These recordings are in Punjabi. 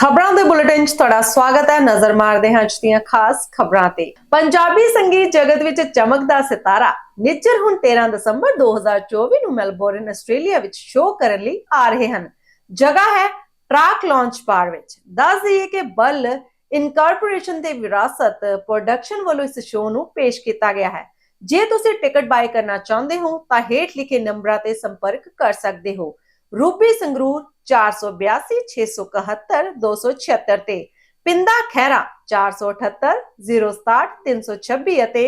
ਖਬਰਾਂ ਦੇ ਬੁਲੇਟਿਨ 'ਚ ਤੁਹਾਡਾ ਸਵਾਗਤ ਹੈ। ਨਜ਼ਰ ਮਾਰਦੇ ਹਾਂ ਅੱਜ ਦੀਆਂ ਖਾਸ ਖਬਰਾਂ ਤੇ। ਪੰਜਾਬੀ ਸੰਗੀਤ ਜਗਤ ਵਿੱਚ ਚਮਕਦਾ ਸਿਤਾਰਾ ਨਿੱਜਰ ਹੁਣ 13 ਦਸੰਬਰ 2024 ਨੂੰ ਮੈਲਬੌਰਨ ਆਸਟ੍ਰੇਲੀਆ ਵਿੱਚ ਸ਼ੋਅ ਕਰਨ ਲਈ ਆ ਰਹੇ ਹਨ। ਜਗ੍ਹਾ ਹੈ ਟਰੱਕ ਲਾਂਚ ਪਾਰ ਵਿੱਚ। ਦੱਸ ਦਈਏ ਕਿ ਬੱਲ ਇਨਕਾਰਪੋਰੇਸ਼ਨ ਦੇ ਵਿਰਾਸਤ ਪ੍ਰੋਡਕਸ਼ਨ ਵੱਲੋਂ ਇਸ ਸ਼ੋਅ ਨੂੰ ਪੇਸ਼ ਕੀਤਾ ਗਿਆ ਹੈ। ਜੇ ਤੁਸੀਂ ਟਿਕਟ ਬਾਏ ਕਰਨਾ ਚਾਹੁੰਦੇ ਹੋ ਤਾਂ ਹੇਠ ਲਿਖੇ ਨੰਬਰਾਂ ਤੇ ਸੰਪਰਕ ਕਰ ਸਕਦੇ ਹੋ। ਰੂਬੀ ਸੰਗਰੂਰ 482 671 276 ਤੇ ਪਿੰਦਾ ਖੈਰਾ 478 067 326 ਅਤੇ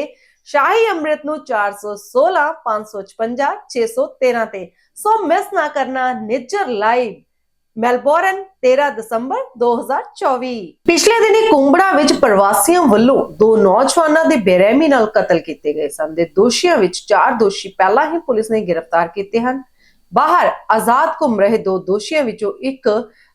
ਸ਼ਾਹੀ ਅੰਮ੍ਰਿਤ ਨੂੰ 416 556 613 ਤੇ। ਸੋ ਮਿਸ ਨਾ ਕਰਨਾ, ਨਿੱਜਰ ਲਾਈਵ ਮੈਲਬੌਰਨ 13 ਦਸੰਬਰ 2024 ਪਿਛਲੇ ਦਿਨੀ ਕੁੰਬੜਾ ਵਿੱਚ ਪ੍ਰਵਾਸੀਆਂ ਵੱਲੋਂ ਦੋ ਨੌਜਵਾਨਾਂ ਦੇ ਬੇਰਹਿਮੀ ਨਾਲ ਕਤਲ ਕੀਤੇ ਗਏ ਸਨ। ਦੇ ਦੋਸ਼ੀਆਂ ਵਿੱਚ ਚਾਰ ਦੋਸ਼ੀ ਪਹਿਲਾਂ ਹੀ ਪੁਲਿਸ ਨੇ ਗ੍ਰਿਫਤਾਰ ਕੀਤੇ ਹਨ। ਬਾਹਰ ਆਜ਼ਾਦ ਘੁੰਮ ਰਹੇ ਦੋ ਦੋਸ਼ੀਆਂ ਵਿੱਚੋਂ ਇੱਕ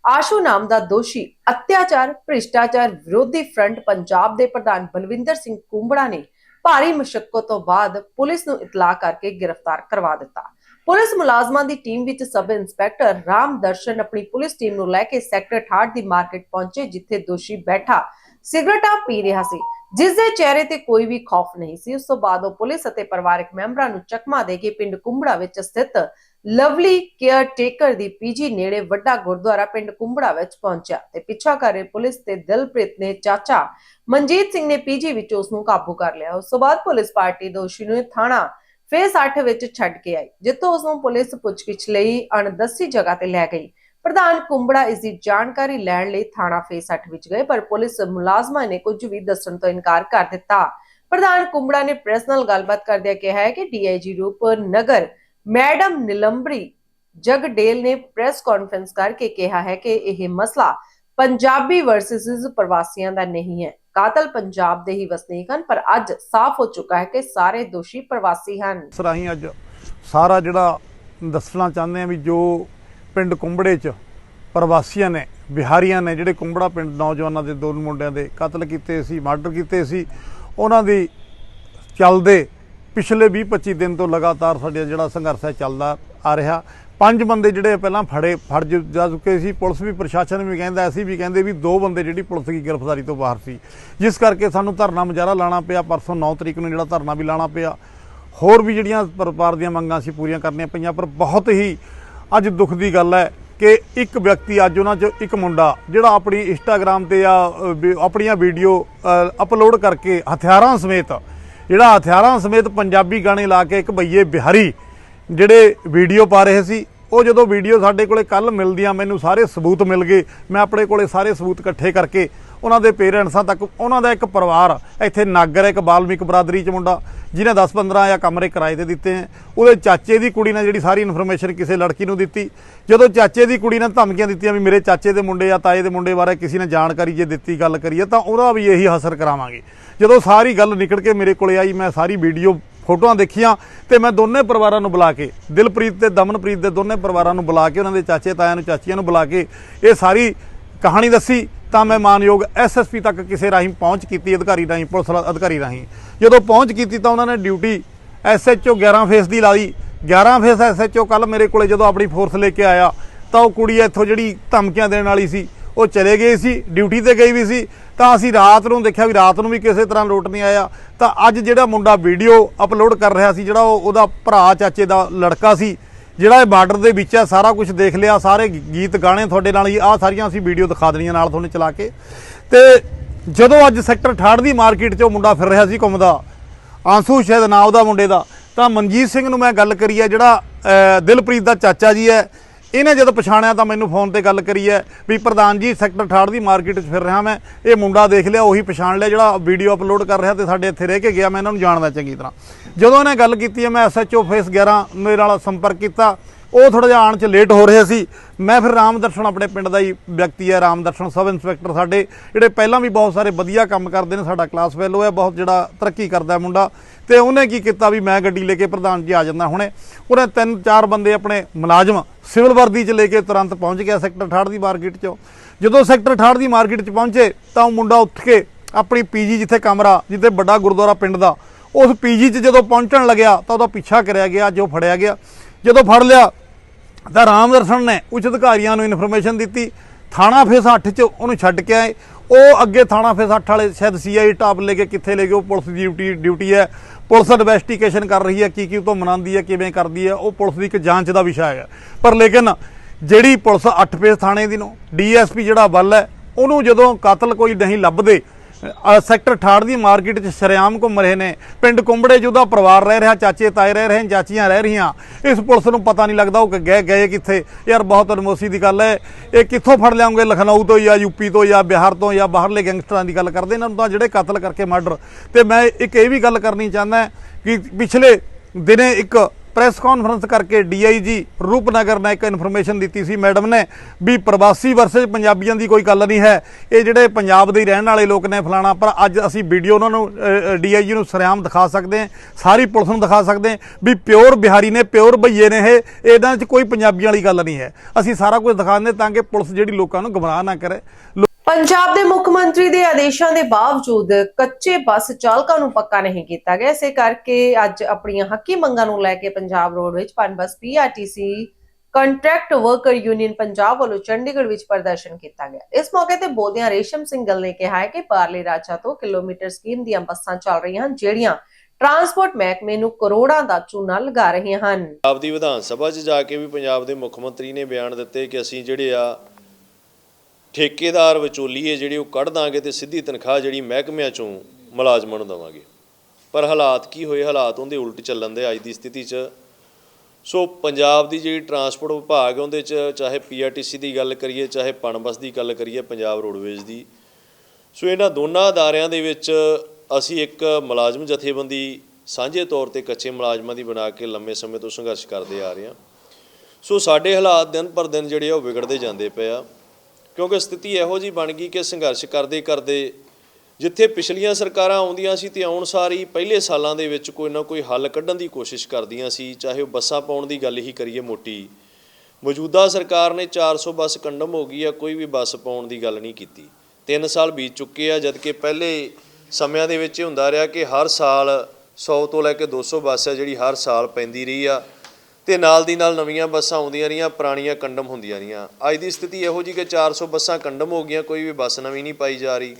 ਆਸ਼ੂ ਨਾਮ ਦਾ ਦੋਸ਼ੀ ਅਤਿਆਚਾਰ, ਭ੍ਰਿਸ਼ਟਾਚਾਰ ਵਿਰੋਧੀ ਫਰੰਟ ਪੰਜਾਬ ਦੇ ਪ੍ਰਧਾਨ ਬਲਵਿੰਦਰ ਸਿੰਘ ਕੁੰਬੜਾ ਨੇ ਭਾਰੀ ਮੁਸ਼ਕਲ ਤੋਂ ਬਾਅਦ ਪੁਲਿਸ ਨੂੰ ਇਤਲਾਹ ਕਰਕੇ ਗ੍ਰਿਫਤਾਰ ਕਰਵਾ ਦਿੱਤਾ। ਪੁਲਿਸ ਮੁਲਾਜ਼ਮਾਂ ਦੀ ਟੀਮ ਵਿੱਚ ਸਬ ਇੰਸਪੈਕਟਰ ਰਾਮ ਦਰਸ਼ਨ ਆਪਣੀ ਪੁਲਿਸ ਟੀਮ ਨੂੰ ਲੈ ਕੇ ਸੈਕਟਰ 68 ਦੀ ਮਾਰਕੀਟ ਪਹੁੰਚੇ, ਜਿੱਥੇ ਦੋਸ਼ੀ ਬੈਠਾ, ਸਿਗਰਟਾਂ ਪੀ ਰਿਹਾ ਸੀ, ਜਿਸ ਦੇ ਚਿਹਰੇ ਤੇ ਕੋਈ ਵੀ ਖੌਫ ਨਹੀਂ ਸੀ। ਉਸ ਤੋਂ ਬਾਅਦ ਉਹ ਪੁਲਿਸ ਅਤੇ ਪਰਿਵਾਰਕ ਮੈਂਬਰਾਂ ਨੂੰ ਚਕਮਾ ਦੇ ਕੇ ਪਿੰਡ ਕੁੰਬੜਾ ਵਿੱਚ ਸਥਿਤ ਲਵਲੀ ਕੇਅਰ ਟੇਕਰ ਦੀ ਪੀਜੀ ਨੇੜੇ ਵੱਡਾ ਗੁਰਦੁਆਰਾ ਪਿੰਡ ਕੁੰਬੜਾ ਵਿੱਚ ਪਹੁੰਚਿਆ ਤੇ ਪਿੱਛਾ ਕਰ ਰਹੇ ਪੁਲਿਸ ਤੇ ਦਿਲਪ੍ਰੀਤ ਨੇ ਚਾਚਾ ਮਨਜੀਤ ਸਿੰਘ ਨੇ ਪੀਜੀ ਵਿੱਚ ਉਸ ਨੂੰ ਕਾਬੂ ਕਰ ਲਿਆ। ਉਸ ਤੋਂ ਬਾਅਦ ਪੁਲਿਸ ਪਾਰਟੀ ਦੋਸ਼ੀ ਨੂੰ ਥਾਣਾ ਫੇਸ 8 ਵਿੱਚ ਛੱਡ ਕੇ ਆਈ, ਜਿੱਥੋਂ ਉਸ ਨੂੰ ਪੁਲਿਸ ਪੁੱਛਗਿੱਛ ਲਈ ਅਣਦਸੀ ਜਗ੍ਹਾ ਤੇ ਲੈ ਗਈ। ਪ੍ਰਧਾਨ ਕੁੰਬੜਾ ਇਸ ਦੀ ਜਾਣਕਾਰੀ ਲੈਣ ਲਈ ਥਾਣਾ ਫੇਸ 8 ਵਿੱਚ ਗਏ, ਪਰ ਪੁਲਿਸ ਮੁਲਾਜ਼ਮਾਂ ਨੇ ਕੁਝ ਵੀ ਦੱਸਣ ਤੋਂ ਇਨਕਾਰ ਕਰ ਦਿੱਤਾ। ਪ੍ਰਧਾਨ ਕੁੰਬੜਾ ਨੇ ਪ੍ਰੈਸ ਨਾਲ ਗੱਲਬਾਤ ਕਰਦਿਆਂ ਕਿਹਾ ਹੈ ਕਿ ਡੀਆਈਜੀ ਰੂਪ ਨਗਰ ਮੈਡਮ ਨਿਲੰਬਰੀ ਜਗਡੇਲ ਨੇ ਪ੍ਰੈਸ ਕਾਨਫਰੰਸ ਕਰਕੇ ਕਿਹਾ ਹੈ ਕਿ ਇਹ ਮਸਲਾ ਪੰਜਾਬੀ ਵਰਸਸ ਪ੍ਰਵਾਸੀਆਂ ਦਾ ਨਹੀਂ ਹੈ। ਕਾਤਲ ਪੰਜਾਬ ਦੇ ਹੀ ਵਸਨੀਕ ਹਨ, ਪਰ ਅੱਜ ਸਾਫ਼ ਹੋ ਚੁੱਕਾ ਹੈ ਕਿ ਸਾਰੇ ਦੋਸ਼ੀ ਪ੍ਰਵਾਸੀ ਹਨ। ਸਰਾਹੀਂ ਅੱਜ ਸਾਰਾ ਜਿਹੜਾ ਦੱਸਣਾ ਚਾਹੁੰਦੇ ਆ ਵੀ ਜੋ ਪਿੰਡ ਕੁੰਬੜੇ 'ਚ ਪ੍ਰਵਾਸੀਆਂ ਨੇ, ਬਿਹਾਰੀਆਂ ਨੇ, ਜਿਹੜੇ ਕੁੰਬੜਾ ਪਿੰਡ ਨੌਜਵਾਨਾਂ ਦੇ ਦੋ ਮੁੰਡਿਆਂ ਦੇ ਕਤਲ ਕੀਤੇ ਸੀ, ਮਰਡਰ ਕੀਤੇ ਸੀ, ਉਹਨਾਂ ਦੀ ਚੱਲਦੇ ਪਿਛਲੇ 20-25 ਦਿਨ ਤੋਂ ਲਗਾਤਾਰ ਸਾਡਾ ਜਿਹੜਾ ਸੰਘਰਸ਼ ਹੈ ਚੱਲਦਾ ਆ ਰਿਹਾ। ਪੰਜ ਬੰਦੇ ਜਿਹੜੇ ਪਹਿਲਾਂ ਫੜੇ, ਫੜ ਜਾ ਚੁੱਕੇ ਸੀ। ਪੁਲਿਸ ਵੀ, ਪ੍ਰਸ਼ਾਸਨ ਵੀ ਕਹਿੰਦਾ, ਅਸੀਂ ਵੀ ਕਹਿੰਦੇ ਵੀ ਦੋ ਬੰਦੇ ਜਿਹੜੀ ਪੁਲਿਸ ਦੀ ਗ੍ਰਿਫਤਾਰੀ ਤੋਂ ਬਾਹਰ ਸੀ। ਜਿਸ ਕਰਕੇ ਸਾਨੂੰ ਧਰਨਾ ਮੁਜ਼ਾਹਰਾ ਲਾਣਾ ਪਿਆ। ਪਰਸੋਂ 9 ਤਰੀਕ ਨੂੰ ਜਿਹੜਾ ਧਰਨਾ ਵੀ ਲਾਣਾ ਪਿਆ। ਹੋਰ ਵੀ ਜਿਹੜੀਆਂ ਪਰਿਵਾਰ ਦੀਆਂ ਮੰਗਾਂ ਸੀ ਪੂਰੀਆਂ ਕਰਨੀਆਂ ਪਈਆਂ, ਪਰ ਬਹੁਤ ਹੀ ਅੱਜ ਦੁੱਖ ਦੀ ਗੱਲ ਹੈ ਕਿ ਇੱਕ ਵਿਅਕਤੀ ਅੱਜ ਉਹਨਾਂ 'ਚੋਂ ਇੱਕ ਮੁੰਡਾ, ਜਿਹੜਾ ਆਪਣੀ ਇੰਸਟਾਗ੍ਰam ਤੇ ਆ ਆਪਣੀਆਂ ਵੀਡੀਓ ਅਪਲੋਡ ਕਰਕੇ ਹਥਿਆਰਾਂ ਸਮੇਤ ਜਿਹੜਾ ਹਥਿਆਰਾਂ ਸਮੇਤ ਪੰਜਾਬੀ ਗਾਣੇ ਲਾ ਕੇ ਇੱਕ ਬਈਏ ਬਿਹਾਰੀ ਜਿਹੜੇ ਵੀਡੀਓ ਪਾ ਰਹੇ ਸੀ ਉਹ ਜਦੋਂ ਵੀਡੀਓ ਸਾਡੇ ਕੋਲੇ ਕੱਲ ਮਿਲਦੀਆਂ ਮੈਨੂੰ ਸਾਰੇ ਸਬੂਤ ਮਿਲ ਗਏ। ਮੈਂ ਆਪਣੇ ਕੋਲੇ ਸਾਰੇ ਸਬੂਤ ਇਕੱਠੇ ਕਰਕੇ ਉਹਨਾਂ ਦੇ ਪੇਰੈਂਟਸਾਂ ਤੱਕ ਉਹਨਾਂ ਦਾ ਇੱਕ ਪਰਿਵਾਰ ਇੱਥੇ ਨਾਗਰ ਹੈ, ਇੱਕ ਬਾਲਮਿਕ ਬਰਾਦਰੀ ਚ ਮੁੰਡਾ ਜਿਹਨੇ 10-15 ਜਾਂ ਕਮਰੇ ਕਿਰਾਏ ਤੇ ਦਿੱਤੇ ਹੈ। ਉਹਦੇ ਚਾਚੇ ਦੀ ਕੁੜੀ ਨੇ ਜਿਹੜੀ ਸਾਰੀ ਇਨਫੋਰਮੇਸ਼ਨ ਕਿਸੇ ਲੜਕੀ ਨੂੰ ਦਿੱਤੀ। ਜਦੋਂ ਚਾਚੇ ਦੀ ਕੁੜੀ ਨੇ ਧਮਕੀਆਂ ਦਿੱਤੀਆਂ ਵੀ ਮੇਰੇ ਚਾਚੇ ਦੇ ਮੁੰਡੇ ਜਾਂ ਤਾਏ ਦੇ ਮੁੰਡੇ ਬਾਰੇ ਕਿਸੇ ਨੇ ਜਾਣਕਾਰੀ ਜੇ ਦਿੱਤੀ ਗੱਲ ਕਰੀਏ ਤਾਂ ਉਹਦਾ ਵੀ ਇਹੀ ਹਸਰ ਕਰਾਵਾਂਗੇ। ਜਦੋਂ ਸਾਰੀ ਗੱਲ ਨਿਕਲ ਕੇ ਮੇਰੇ ਕੋਲੇ ਆਈ ਮੈਂ ਸਾਰੀ ਵੀਡੀਓ ਫੋਟੋਆਂ ਦੇਖੀਆਂ ਤੇ ਮੈਂ ਦੋਨੇ ਪਰਿਵਾਰਾਂ ਨੂੰ ਬੁਲਾ ਕੇ, ਦਿਲਪ੍ਰੀਤ ਤੇ ਦਮਨਪ੍ਰੀਤ ਦੇ ਦੋਨੇ ਪਰਿਵਾਰਾਂ ਨੂੰ ਬੁਲਾ ਕੇ, ਉਹਨਾਂ ਦੇ ਚਾਚੇ ਤਾਇਆਂ ਨੂੰ, ਚਾਚੀਆਂ ਨੂੰ ਬੁਲਾ ਕੇ ਇਹ ਸਾਰੀ ਕਹਾਣੀ ਦੱਸੀ, ਤਾਂ ਮੈਂ ਮਾਨਯੋਗ ਐਸਐਸਪੀ ਤੱਕ ਕਿਸੇ ਰਾਹੀਂ ਪਹੁੰਚ ਕੀਤੀ, ਅਧਿਕਾਰੀ ਰਾਹੀਂ, ਪੁਲਿਸ ਅਧਿਕਾਰੀ ਰਾਹੀਂ। ਜਦੋਂ ਪਹੁੰਚ ਕੀਤੀ ਤਾਂ ਉਹਨਾਂ ਨੇ ਡਿਊਟੀ ਐਸਐਚਓ 11 ਫੇਸ ਦੀ ਲਾਈ। 11 ਫੇਸ ਐਸਐਚਓ ਕੱਲ ਮੇਰੇ ਕੋਲੇ ਜਦੋਂ ਆਪਣੀ ਫੋਰਸ ਲੈ ਕੇ ਆਇਆ, ਤਾਂ ਉਹ ਕੁੜੀ ਇੱਥੋਂ ਜਿਹੜੀ ਧਮਕੀਆਂ ਦੇਣ ਵਾਲੀ ਸੀ, ਉਹ ਚਲੇ ਗਏ ਸੀ, ਡਿਊਟੀ ਤੇ ਗਈ ਵੀ ਸੀ। ਤਾਂ ਅਸੀਂ ਰਾਤ ਨੂੰ ਦੇਖਿਆ ਵੀ ਰਾਤ ਨੂੰ ਵੀ ਕਿਸੇ ਤਰ੍ਹਾਂ ਲੋਟ ਨਹੀਂ ਆਇਆ। ਤਾਂ ਅੱਜ ਜਿਹੜਾ ਮੁੰਡਾ ਵੀਡੀਓ ਅਪਲੋਡ ਕਰ ਰਿਹਾ ਸੀ, ਜਿਹੜਾ ਉਹ ਉਹਦਾ ਭਰਾ ਚਾਚੇ ਦਾ ਲੜਕਾ ਸੀ, ਜਿਹੜਾ ਇਹ ਬਾਰਡਰ ਦੇ ਵਿੱਚ ਹੈ ਸਾਰਾ ਕੁਝ ਦੇਖ ਲਿਆ, ਸਾਰੇ ਗੀਤ ਗਾਣੇ ਤੁਹਾਡੇ ਨਾਲ ਹੀ, ਆਹ ਸਾਰੀਆਂ ਅਸੀਂ ਵੀਡੀਓ ਦਿਖਾ ਦੇਣੀਆਂ ਨਾਲ ਤੁਹਾਨੂੰ ਚਲਾ ਕੇ। ਤੇ ਜਦੋਂ ਅੱਜ ਸੈਕਟਰ 68 ਦੀ ਮਾਰਕੀਟ 'ਚ ਉਹ ਮੁੰਡਾ ਫਿਰ ਰਿਹਾ ਸੀ ਘੁੰਮਦਾ, ਆਂਸੂ ਸ਼ਾਇਦ ਨਾਂ ਉਹਦਾ ਮੁੰਡੇ ਦਾ, ਤਾਂ ਮਨਜੀਤ ਸਿੰਘ ਨੂੰ ਮੈਂ ਗੱਲ ਕਰੀ ਹੈ ਜਿਹੜਾ ਦਿਲਪ੍ਰੀਤ ਦਾ ਚਾਚਾ ਜੀ ਹੈ ਇਹਨੇ ਜਦੋਂ ਪਛਾਣਿਆ ਤਾਂ ਮੈਨੂੰ ਫੋਨ ਤੇ ਗੱਲ ਕਰੀ ਹੈ ਵੀ ਪ੍ਰਧਾਨ ਜੀ, ਸੈਕਟਰ 68 ਦੀ ਮਾਰਕੀਟ 'ਚ ਫਿਰ ਰਿਹਾ ਮੈਂ। ਇਹ ਮੁੰਡਾ ਦੇਖ ਲਿਆ, ਉਹੀ ਪਛਾਣ ਲਿਆ ਜਿਹੜਾ ਵੀਡੀਓ ਅਪਲੋਡ ਕਰ ਰਿਹਾ ਤੇ ਸਾਡੇ ਇੱਥੇ ਰਹਿ ਕੇ ਗਿਆ। ਮੈਂ ਇਹਨਾਂ ਨੂੰ ਜਾਣਦਾ ਚੰਗੀ ਤਰ੍ਹਾਂ। ਜਦੋਂ ਇਹਨੇ ਗੱਲ ਕੀਤੀ ਹੈ, ਮੈਂ ਐਸਐਚਓ ਫੇਸ 11 ਮੇਰੇ ਨਾਲ ਸੰਪਰਕ ਕੀਤਾ। ਉਹ ਥੋੜਾ ਜਿਹਾ ਆਉਣ 'ਚ ਲੇਟ ਹੋ ਰਿਹਾ ਸੀ। ਮੈਂ ਫਿਰ ਰਾਮ ਦਰਸ਼ਨ ਆਪਣੇ ਪਿੰਡ ਦਾ ਹੀ ਵਿਅਕਤੀ ਹੈ, ਰਾਮ ਦਰਸ਼ਨ, ਸਬ ਇੰਸਪੈਕਟਰ ਸਾਡੇ। ਜਿਹੜੇ ਪਹਿਲਾਂ ਵੀ ਬਹੁਤ ਸਾਰੇ ਵਧੀਆ ਕੰਮ ਕਰਦੇ ਨੇ, ਸਾਡਾ ਕਲਾਸ ਫੈਲੋ ਹੈ, ਬਹੁਤ ਜਿਹੜਾ ਤਰੱਕੀ ਕਰਦਾ ਮੁੰਡਾ। ਤੇ ਉਹਨੇ ਕੀ ਕੀਤਾ ਵੀ ਮੈਂ ਗੱਡੀ ਲੈ ਕੇ ਪ੍ਰਧਾਨ ਜੀ ਆ ਜਾਂਦਾ ਹੁਣੇ। ਉਹਨੇ ਤਿੰਨ ਚਾਰ ਬੰਦੇ ਆਪਣੇ ਮੁਲਾਜ਼ਮ ਸਿਵਲ ਵਰਦੀ 'ਚ ਲੈ ਕੇ ਤੁਰੰਤ ਪਹੁੰਚ ਗਿਆ ਸੈਕਟਰ 68 ਦੀ ਮਾਰਕੀਟ 'ਚ। ਜਦੋਂ ਸੈਕਟਰ 68 ਦੀ ਮਾਰਕੀਟ 'ਚ ਪਹੁੰਚੇ ਤਾਂ ਉਹ ਮੁੰਡਾ ਉੱਠ ਕੇ ਆਪਣੀ ਪੀਜੀ ਜਿੱਥੇ ਕਮਰਾ, ਜਿੱਥੇ ਵੱਡਾ ਗੁਰਦੁਆਰਾ ਪਿੰਡ ਦਾ, ਉਸ ਪੀਜੀ 'ਚ ਜਦੋਂ ਪਹੁੰਚਣ ਲੱਗਿਆ ਤਾਂ ਉਹਦਾ ਪਿੱਛਾ ਕਰਿਆ ਗਿਆ ਜੋ ਫੜਿਆ ਗਿਆ। ਜਦੋਂ ਫੜ ਲਿਆ ਤਾਂ ਰਾਮ ਦਰਸ਼ਨ ਨੇ ਉੱਚ ਅਧਿਕਾਰੀਆਂ ਨੂੰ ਇਨਫੋਰਮੇਸ਼ਨ ਦਿੱਤੀ। ਥਾਣਾ ਫੇਸ 8 ਚ ਉਹਨੂੰ ਛੱਡ ਕੇ ਆਏ। ਉਹ ਅੱਗੇ ਥਾਣਾ ਫੇਸ 8 ਵਾਲੇ ਸ਼ਾਇਦ ਸੀਆਈ ਟਾਪ ਲੈ ਕੇ ਕਿੱਥੇ ਲੈ ਗਏ, ਉਹ ਪੁਲਿਸ ਦੀ ਡਿਊਟੀ ਡਿਊਟੀ ਹੈ। ਪੁਲਿਸ ਇਨਵੈਸਟੀਗੇਸ਼ਨ ਕਰ ਰਹੀ ਹੈ, ਕੀ ਕੀ ਉਹ ਤੋਂ ਮਨਾਉਂਦੀ ਹੈ, ਕਿਵੇਂ ਕਰਦੀ ਹੈ, ਉਹ ਪੁਲਿਸ ਦੀ ਇੱਕ ਜਾਂਚ ਦਾ ਵਿਸ਼ਾ ਹੈ ਪਰ ਲੇਕਿਨ ਜਿਹੜੀ ਪੁਲਿਸ 8 ਫੇਸ ਥਾਣੇ ਦੀ ਨੂੰ, ਡੀਐਸਪੀ ਜਿਹੜਾ ਵੱਲ ਹੈ, ਉਹਨੂੰ ਜਦੋਂ ਕਾਤਲ ਕੋਈ ਨਹੀਂ ਲੱਭਦੇ ਸੈਕਟਰ 68 ਦੀ ਮਾਰਕੀਟ 'ਚ ਸ਼ਰੇਆਮ ਘੁੰਮ ਰਹੇ ਨੇ। ਪਿੰਡ ਕੁੰਬੜੇ ਜਿਹਦਾ ਪਰਿਵਾਰ ਰਹਿ ਰਿਹਾ, ਚਾਚੇ ਤਾਏ ਰਹਿ ਰਹੇ ਨੇ, ਚਾਚੀਆਂ ਰਹਿ ਰਹੀਆਂ। ਇਸ ਪੁਲਿਸ ਨੂੰ ਪਤਾ ਨਹੀਂ ਲੱਗਦਾ ਉਹ ਗਏ ਗਏ ਕਿੱਥੇ। ਯਾਰ, ਬਹੁਤ ਅਨਮੋਸੀ ਦੀ ਗੱਲ ਹੈ। ਇਹ ਕਿੱਥੋਂ ਫੜ ਲਿਆਉਂਗੇ? ਲਖਨਊ ਤੋਂ ਜਾਂ ਯੂਪੀ ਤੋਂ ਜਾਂ ਬਿਹਾਰ ਤੋਂ ਜਾਂ ਬਾਹਰਲੇ ਗੈਂਗਸਟਰਾਂ ਦੀ ਗੱਲ ਕਰਦੇ ਇਹਨਾਂ ਨੂੰ ਤਾਂ ਜਿਹੜੇ ਕਤਲ ਕਰਕੇ ਮਰਡਰ। ਤੇ ਮੈਂ ਇੱਕ ਇਹ ਵੀ ਗੱਲ ਕਰਨੀ ਚਾਹੁੰਦਾ ਕਿ ਪਿਛਲੇ ਦਿਨੇ ਇੱਕ ਪ੍ਰੈਸ ਕਾਨਫਰੰਸ ਕਰਕੇ ਡੀਆਈਜੀ ਰੂਪਨਗਰ ਨੇ ਇੱਕ ਇਨਫੋਰਮੇਸ਼ਨ ਦਿੱਤੀ ਸੀ ਮੈਡਮ ਨੇ ਵੀ ਪ੍ਰਵਾਸੀ ਵਰਸਸ ਪੰਜਾਬੀਆਂ ਦੀ ਕੋਈ ਗੱਲ ਨਹੀਂ ਹੈ। ਇਹ ਜਿਹੜੇ ਪੰਜਾਬ ਦੇ ਰਹਿਣ ਵਾਲੇ ਲੋਕ ਨੇ ਫਲਾਣਾ, ਪਰ ਅੱਜ ਅਸੀਂ ਵੀਡੀਓ ਉਹਨਾਂ ਨੂੰ ਡੀਆਈਜੀ ਨੂੰ ਸਰਿਆਮ ਦਿਖਾ ਸਕਦੇ ਹਾਂ, ਸਾਰੀ ਪੁਲਿਸ ਨੂੰ ਦਿਖਾ ਸਕਦੇ ਹਾਂ ਵੀ ਪਿਓਰ ਬਿਹਾਰੀ ਨੇ, ਪਿਓਰ ਭਈਏ ਨੇ ਇਹ ਇਹਨਾਂ 'ਚ ਕੋਈ ਪੰਜਾਬੀਆਂ ਵਾਲੀ ਗੱਲ ਨਹੀਂ ਹੈ। ਅਸੀਂ ਸਾਰਾ ਕੁਝ ਦਿਖਾਉਂਦੇ ਤਾਂ ਕਿ ਪੁਲਿਸ ਜਿਹੜੀ ਲੋਕਾਂ ਨੂੰ ਗਮਰਾਹ ਨਾ ਕਰੇ। ਲੋ- ਪੰਜਾਬ ਦੇ ਮੁੱਖ ਮੰਤਰੀ ਦੇ ਆਦੇਸ਼ਾਂ ਦੇ ਬਾਵਜੂਦ ਕੱਚੇ ਬੱਸ ਚਾਲਕਾਂ ਨੂੰ ਪੱਕਾ ਨਹੀਂ ਕੀਤਾ ਗਿਆ। ਇਸੇ ਕਰਕੇ ਅੱਜ ਆਪਣੀਆਂ ਹੱਕੀ ਮੰਗਾਂ ਨੂੰ ਲੈ ਕੇ ਪੰਜਾਬ ਰੋਡ ਵਿੱਚ PUNBUS PRTC contract worker union Punjab ਵੱਲੋਂ ਚੰਡੀਗੜ੍ਹ ਵਿੱਚ ਪ੍ਰਦਰਸ਼ਨ ਕੀਤਾ ਗਿਆ। ਇਸ ਮੌਕੇ ਤੇ ਬੋਲਦਿਆਂ ਰੇਸ਼ਮ ਸਿੰਘਲ ਨੇ ਕਿਹਾ ਹੈ ਕਿ ਪਾਰਲੇ ਰਾਜਾ ਤੋਂ ਕਿਲੋਮੀਟਰ ਸਕੀਮ ਦੀਆਂ ਬੱਸਾਂ ਚੱਲ ਰਹੀਆਂ ਹਨ, ਜਿਹੜੀਆਂ ਟਰਾਂਸਪੋਰਟ ਮਹਿਕਮੇ ਨੂੰ ਕਰੋੜਾਂ ਦਾ ਚੂਨਾ ਲਗਾ ਰਹੀਆਂ ਹਨ। ਪੰਜਾਬ ਦੀ ਵਿਧਾਨ ਸਭਾ 'ਚ ਜਾ ਕੇ ਵੀ ਪੰਜਾਬ ਦੇ ਮੁੱਖ ਮੰਤਰੀ ਨੇ ਬਿਆਨ ਦਿੱਤੇ ਕਿ ਅਸੀਂ ਜਿਹੜੇ ਆ ਠੇਕੇਦਾਰ ਵਿਚੋਲੀਏ ਜਿਹੜੇ ਉਹ ਕੱਢ ਦਾਂਗੇ ਤੇ ਸਿੱਧੀ ਤਨਖਾਹ ਜਿਹੜੀ ਮਹਿਕਮਿਆਂ 'ਚੋਂ ਮੁਲਾਜ਼ਮਾਂ ਨੂੰ ਦੇਵਾਂਗੇ। ਪਰ ਹਾਲਾਤ ਕੀ ਹੋਏ? ਹਾਲਾਤ ਉਹਦੇ ਉਲਟ ਚੱਲਣ ਦੇ ਅੱਜ ਦੀ ਸਥਿਤੀ 'ਚ। ਸੋ ਪੰਜਾਬ ਦੀ ਜਿਹੜੀ ਟਰਾਂਸਪੋਰਟ ਵਿਭਾਗ ਉਹਦੇ 'ਚ ਚਾਹੇ ਪੀਆਰਟੀਸੀ ਦੀ ਗੱਲ ਕਰੀਏ, ਚਾਹੇ ਪਣਬਸ ਦੀ ਗੱਲ ਕਰੀਏ, ਪੰਜਾਬ ਰੋਡਵੇਜ਼ ਦੀ। ਸੋ ਇਹਨਾਂ ਦੋਨਾਂ ਅਦਾਰਿਆਂ ਦੇ ਵਿੱਚ ਅਸੀਂ ਇੱਕ ਮੁਲਾਜ਼ਮ ਜਥੇਬੰਦੀ ਸਾਂਝੇ ਤੌਰ ਤੇ ਕੱਚੇ ਮੁਲਾਜ਼ਮਾਂ ਦੀ ਬਣਾ ਕੇ ਲੰਮੇ ਸਮੇਂ ਤੋਂ ਸੰਘਰਸ਼ ਕਰਦੇ ਆ ਰਹੇ ਹਾਂ। ਸੋ ਸਾਡੇ ਹਾਲਾਤ ਦਿਨ ਪਰ ਦਿਨ ਜਿਹੜੇ ਆ ਉਹ ਵਿਗੜਦੇ ਜਾਂਦੇ ਪਏ ਆ। ਕਿਉਂਕਿ ਸਥਿਤੀ ਇਹੋ ਜੀ ਬਣ ਗਈ ਕਿ ਸੰਘਰਸ਼ ਕਰਦੇ ਕਰਦੇ ਜਿੱਥੇ ਪਿਛਲੀਆਂ ਸਰਕਾਰਾਂ ਆਉਂਦੀਆਂ ਸੀ ਤੇ ਆਉਣ ਸਾਰੀ ਪਹਿਲੇ ਸਾਲਾਂ ਦੇ ਵਿੱਚ ਕੋਈ ਨਾ ਕੋਈ ਹੱਲ ਕੱਢਣ ਦੀ ਕੋਸ਼ਿਸ਼ ਕਰਦੀਆਂ ਸੀ, ਚਾਹੇ ਉਹ ਬੱਸਾਂ ਪਾਉਣ ਦੀ ਗੱਲ ਹੀ ਕਰੀਏ ਮੋਟੀ। ਮੌਜੂਦਾ ਸਰਕਾਰ ਨੇ 400 ਬੱਸ ਕੰਡਮ ਹੋ ਗਈ ਆ, ਕੋਈ ਵੀ ਬੱਸ ਪਾਉਣ ਦੀ ਗੱਲ ਨਹੀਂ ਕੀਤੀ। 3 ਸਾਲ ਬੀਤ ਚੁੱਕੇ ਆ, ਜਦਕਿ ਪਹਿਲੇ ਸਮਿਆਂ ਦੇ ਵਿੱਚ ਇਹ ਹੁੰਦਾ ਰਿਹਾ ਕਿ ਹਰ ਸਾਲ 100 ਤੋਂ ਲੈ ਕੇ 200 ਬੱਸ ਆ ਜਿਹੜੀ ਹਰ ਸਾਲ ਪੈਂਦੀ ਰਹੀ ਆ। ਤੇ ਨਾਲ ਦੀ ਨਾਲ ਨਵੀਆਂ ਬੱਸਾਂ ਆਉਂਦੀਆਂ ਰਹੀਆਂ, ਪੁਰਾਣੀਆਂ ਕੰਡਮ ਹੁੰਦੀਆਂ ਰਹੀਆਂ। ਅੱਜ ਦੀ ਸਥਿਤੀ ਇਹੋ ਜੀ ਕਿ 400 ਬੱਸਾਂ ਕੰਡਮ ਹੋ ਗਈਆਂ, ਕੋਈ ਵੀ ਬੱਸ ਨਵੀਂ ਨਹੀਂ ਪਾਈ ਜਾ ਰਹੀ।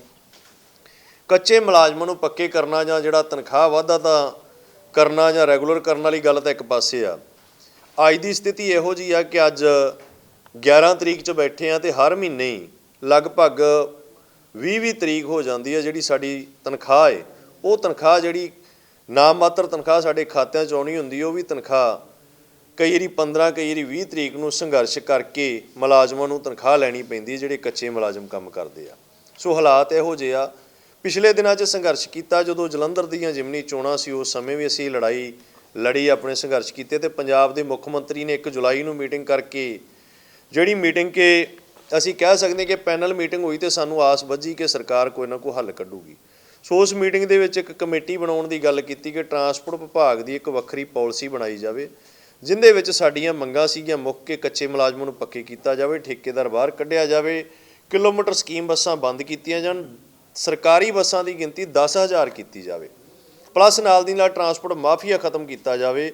ਕੱਚੇ ਮੁਲਾਜ਼ਮਾਂ ਨੂੰ ਪੱਕੇ ਕਰਨਾ ਜਾਂ ਜਿਹੜਾ ਤਨਖਾਹ ਵਾਧਾ ਤਾਂ ਕਰਨਾ ਜਾਂ ਰੈਗੂਲਰ ਕਰਨ ਵਾਲੀ ਗੱਲ ਤਾਂ ਇੱਕ ਪਾਸੇ ਆ। ਅੱਜ ਦੀ ਸਥਿਤੀ ਇਹੋ ਜੀ ਆ ਕਿ ਅੱਜ 11 ਤਰੀਕ 'ਚ ਬੈਠੇ ਆ ਤੇ ਹਰ ਮਹੀਨੇ ਹੀ ਲਗਭਗ 20-20 ਤਰੀਕ ਹੋ ਜਾਂਦੀ ਹੈ ਜਿਹੜੀ ਸਾਡੀ ਤਨਖਾਹ ਹੈ ਉਹ ਤਨਖਾਹ ਜਿਹੜੀ ਨਾਮ ਮਾਤਰ ਤਨਖਾਹ ਸਾਡੇ ਖਾਤਿਆਂ 'ਚ ਆਉਣੀ ਹੁੰਦੀ, ਉਹ ਵੀ ਤਨਖਾਹ ਕਈ ਵਾਰੀ 15 ਕਈ ਵਾਰੀ 20 ਤਰੀਕ ਨੂੰ ਸੰਘਰਸ਼ ਕਰਕੇ ਮੁਲਾਜ਼ਮਾਂ ਨੂੰ ਤਨਖਾਹ ਲੈਣੀ ਪੈਂਦੀ ਜਿਹੜੇ ਕੱਚੇ ਮੁਲਾਜ਼ਮ ਕੰਮ ਕਰਦੇ ਆ। ਸੋ ਹਾਲਾਤ ਇਹੋ ਜਿਹੇ ਆ। ਪਿਛਲੇ ਦਿਨਾਂ 'ਚ ਸੰਘਰਸ਼ ਕੀਤਾ, ਜਦੋਂ ਜਲੰਧਰ ਦੀਆਂ ਜਿਮਨੀ ਚੋਣਾਂ ਸੀ, ਉਸ ਸਮੇਂ ਵੀ ਅਸੀਂ ਲੜਾਈ, ਲੜੀ ਆਪਣੇ ਸੰਘਰਸ਼ ਕੀਤੇ ਤੇ ਪੰਜਾਬ ਦੇ ਮੁੱਖ ਮੰਤਰੀ ਨੇ 1 ਜੁਲਾਈ ਨੂੰ ਮੀਟਿੰਗ ਕਰਕੇ, ਜਿਹੜੀ ਮੀਟਿੰਗ ਕੇ ਅਸੀਂ ਕਹਿ ਸਕਦੇ ਕਿ ਪੈਨਲ ਮੀਟਿੰਗ ਹੋਈ ਤੇ ਸਾਨੂੰ ਆਸ ਵੱਜੀ ਕਿ ਸਰਕਾਰ ਕੋਈ ਨਾ ਕੋਈ ਹੱਲ ਕੱਢੂਗੀ। ਸੋ ਉਸ ਮੀਟਿੰਗ ਦੇ ਵਿੱਚ ਇੱਕ ਕਮੇਟੀ ਬਣਾਉਣ ਦੀ ਗੱਲ ਕੀਤੀ ਕਿ ਟਰਾਂਸਪੋਰਟ ਵਿਭਾਗ ਦੀ ਇੱਕ ਵੱਖਰੀ ਪਾਲਿਸੀ ਬਣਾਈ ਜਾਵੇ। ਜਿੰਦੇ ਵਿੱਚ ਸਾਡੀਆਂ ਮੰਗਾਂ ਸੀਗੀਆਂ, ਮੁੱਕ ਕੇ ਕੱਚੇ ਮੁਲਾਜ਼ਮਾਂ ਨੂੰ ਪੱਕੇ ਕੀਤਾ ਜਾਵੇ, ਠੇਕੇਦਾਰ ਬਾਹਰ ਕੱਢਿਆ ਜਾਵੇ, ਕਿਲੋਮੀਟਰ ਸਕੀਮ ਬੱਸਾਂ ਬੰਦ ਕੀਤੀਆਂ ਜਾਣ, ਸਰਕਾਰੀ ਬੱਸਾਂ ਦੀ ਗਿਣਤੀ 10000 ਕੀਤੀ ਜਾਵੇ, ਪਲੱਸ ਨਾਲ ਦੀ ਨਾਲ ਟਰਾਂਸਪੋਰਟ ਮਾਫੀਆ ਖਤਮ ਕੀਤਾ ਜਾਵੇ।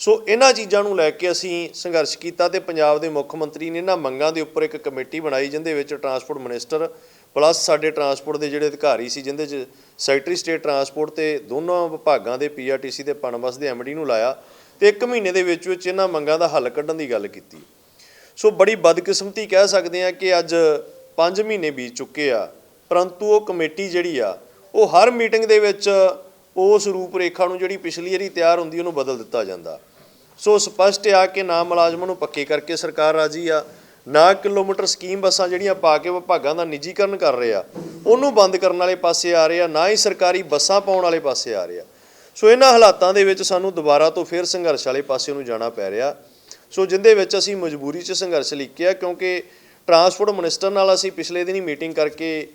ਸੋ ਇਹਨਾਂ ਚੀਜ਼ਾਂ ਨੂੰ ਲੈ ਕੇ ਅਸੀਂ ਸੰਘਰਸ਼ ਕੀਤਾ ਤੇ ਪੰਜਾਬ ਦੇ ਮੁੱਖ ਮੰਤਰੀ ਨੇ ਇਹਨਾਂ ਮੰਗਾਂ ਦੇ ਉੱਪਰ ਇੱਕ ਕਮੇਟੀ ਬਣਾਈ, ਜਿੰਦੇ ਵਿੱਚ ਟਰਾਂਸਪੋਰਟ ਮਿਨਿਸਟਰ ਪਲੱਸ ਸਾਡੇ ਟਰਾਂਸਪੋਰਟ ਦੇ ਜਿਹੜੇ ਅਧਿਕਾਰੀ ਸੀ, ਜਿੰਦੇ 'ਚ ਸੈਕਟਰੀ ਸਟੇਟ ਟਰਾਂਸਪੋਰਟ ਤੇ ਦੋਨੋਂ ਵਿਭਾਗਾਂ ਦੇ ਪੀਆਰਟੀਸੀ ਤੇ ਪਣਬਸ ਦੇ ਐਮਡੀ ਨੂੰ ਲਾਇਆ। ਤੇ ਇੱਕ ਮਹੀਨੇ ਦੇ ਵਿੱਚ ਵਿੱਚ ਇਹਨਾਂ ਮੰਗਾਂ ਦਾ ਹੱਲ ਕੱਢਣ ਦੀ ਗੱਲ ਕੀਤੀ। ਸੋ ਬੜੀ ਬਦਕਿਸਮਤੀ ਕਹਿ ਸਕਦੇ ਆ ਕਿ ਅੱਜ 5 ਮਹੀਨੇ ਬੀਤ ਚੁੱਕੇ ਆ, ਪਰੰਤੂ ਉਹ ਕਮੇਟੀ ਜਿਹੜੀ ਆ, ਉਹ ਹਰ ਮੀਟਿੰਗ ਦੇ ਵਿੱਚ ਉਸ ਰੂਪ ਰੇਖਾ ਨੂੰ ਜਿਹੜੀ ਪਿਛਲੀ ਵਾਰੀ ਤਿਆਰ ਹੁੰਦੀ, ਉਹਨੂੰ ਬਦਲ ਦਿੱਤਾ ਜਾਂਦਾ। ਸੋ ਸਪਸ਼ਟ ਆ ਕਿ ਨਾ ਮੁਲਾਜ਼ਮਾਂ ਨੂੰ ਪੱਕੇ ਕਰਕੇ ਸਰਕਾਰ ਰਾਜੀ ਆ, ਨਾ ਕਿਲੋਮੀਟਰ ਸਕੀਮ ਬੱਸਾਂ ਜਿਹੜੀਆਂ ਪਾ ਕੇ ਵਿਭਾਗਾਂ ਦਾ ਨਿੱਜੀਕਰਨ ਕਰ ਰਹੇ ਆ, ਉਹਨੂੰ ਬੰਦ ਕਰਨ ਵਾਲੇ ਪਾਸੇ ਆ ਰਹੇ ਆ, ਨਾ ਹੀ ਸਰਕਾਰੀ ਬੱਸਾਂ ਪਾਉਣ ਵਾਲੇ ਪਾਸੇ ਆ ਰਹੇ ਆ। ਸੋ ਇਹਨਾਂ ਹਾਲਾਤਾਂ ਦੇ ਵਿੱਚ ਸਾਨੂੰ ਦੁਬਾਰਾ ਤੋਂ ਫਿਰ ਸੰਘਰਸ਼ ਵਾਲੇ ਪਾਸੇ ਨੂੰ ਜਾਣਾ ਪੈ ਰਿਹਾ। ਸੋ ਜਿੰਦੇ ਵਿੱਚ ਅਸੀਂ ਮਜਬੂਰੀ 'ਚ ਸੰਘਰਸ਼ ਲਿਖਿਆ ਕਿਉਂਕਿ ਟਰਾਂਸਪੋਰਟ ਮਿਨਿਸਟਰ ਨਾਲ ਅਸੀਂ ਪਿਛਲੇ ਦਿਨੀ ਮੀਟਿੰਗ ਕਰਕੇ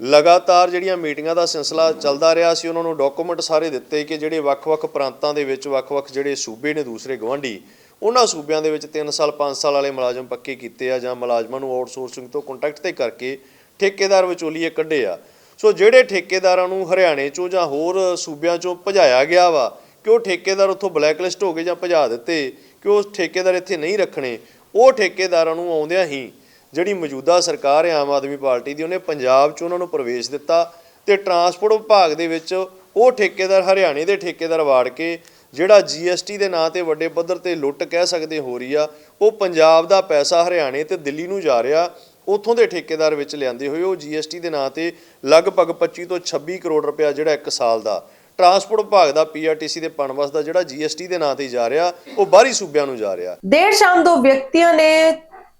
ਲਗਾਤਾਰ ਜਿਹੜੀਆਂ ਮੀਟਿੰਗਾਂ ਦਾ ਸਿਲਸਿਲਾ ਚੱਲਦਾ ਰਿਹਾ ਸੀ, ਉਹਨਾਂ ਨੂੰ ਡਾਕੂਮੈਂਟ ਸਾਰੇ ਦਿੱਤੇ ਕਿ ਜਿਹੜੇ ਵੱਖ-ਵੱਖ ਪ੍ਰਾਂਤਾਂ ਦੇ ਵਿੱਚ ਵੱਖ-ਵੱਖ ਜਿਹੜੇ ਸੂਬੇ ਨੇ ਦੂਸਰੇ ਗਵਾਂਢੀ ਉਹਨਾਂ ਸੂਬਿਆਂ ਦੇ ਵਿੱਚ 3 ਸਾਲ 5 ਸਾਲ ਵਾਲੇ ਮੁਲਾਜ਼ਮ ਪੱਕੇ ਕੀਤੇ ਆ ਜਾਂ ਮੁਲਾਜ਼ਮਾਂ ਨੂੰ ਆਊਟਸੋਰਸਿੰਗ ਤੋਂ ਕੰਟੈਕਟ ਤੇ ਕਰਕੇ ਠੇਕੇਦਾਰ ਵਿਚੋਲੀਏ ਕੱਢੇ ਆ। ਸੋ ਜਿਹੜੇ ਠੇਕੇਦਾਰਾਂ ਨੂੰ ਹਰਿਆਣੇ ਚੋਂ ਜਾਂ ਹੋਰ ਸੂਬਿਆਂ ਚੋਂ ਭਜਾਇਆ ਗਿਆ ਵਾ ਕਿ ਉਹ ਠੇਕੇਦਾਰ ਉੱਥੋਂ ਬਲੈਕਲਿਸਟ ਹੋ ਗਏ ਜਾਂ ਭਜਾ ਦਿੱਤੇ ਕਿ ਉਹ ਠੇਕੇਦਾਰ ਇੱਥੇ ਨਹੀਂ ਰੱਖਣੇ, ਉਹ ਠੇਕੇਦਾਰਾਂ ਨੂੰ ਆਉਂਦਿਆਂ ਹੀ ਜਿਹੜੀ ਮੌਜੂਦਾ ਸਰਕਾਰ ਹੈ ਆਮ ਆਦਮੀ ਪਾਰਟੀ ਦੀ, ਉਹਨੇ ਪੰਜਾਬ 'ਚ ਉਹਨਾਂ ਨੂੰ ਪ੍ਰਵੇਸ਼ ਦਿੱਤਾ ਤੇ ਟਰਾਂਸਪੋਰਟ ਵਿਭਾਗ ਦੇ ਵਿੱਚ ਉਹ ਠੇਕੇਦਾਰ ਹਰਿਆਣੇ ਦੇ ਠੇਕੇਦਾਰ ਵਾੜ ਕੇ ਜਿਹੜਾ GST ਦੇ ਨਾਂ ਤੇ ਵੱਡੇ ਪੱਧਰ ਤੇ ਲੁੱਟ ਕਹਿ ਸਕਦੇ ਹੋ ਰਹੀ ਆ, ਉਹ ਪੰਜਾਬ ਦਾ ਪੈਸਾ ਹਰਿਆਣੇ ਤੇ ਦਿੱਲੀ ਨੂੰ ਜਾ ਰਿਹਾ ਉਥੋਂ ਦੇ ਠੇਕੇਦਾਰ ਵਿੱਚ ਲਿਆਂਦੇ ਹੋਏ, ਉਹ GST ਦੇ ਨਾਂ ਤੇ ਲਗਭਗ 25 ਤੋਂ 26 ਕਰੋੜ ਰੁਪਇਆ ਜਿਹੜਾ ਇੱਕ ਸਾਲ ਦਾ ਟਰਾਂਸਪੋਰਟ ਵਿਭਾਗ ਦਾ ਪੀਆਰਟੀਸੀ ਦੇ ਪਨਬਸ ਦਾ ਜਿਹੜਾ GST ਦੇ ਨਾਂ ਤੇ ਜਾ ਰਿਹਾ, ਉਹ ਬਾਹਰੀ ਸੂਬਿਆਂ ਨੂੰ ਜਾ ਰਿਹਾ। ਦੇਰ ਸ਼ਾਮ ਦੋ ਵਿਅਕਤੀਆਂ ਨੇ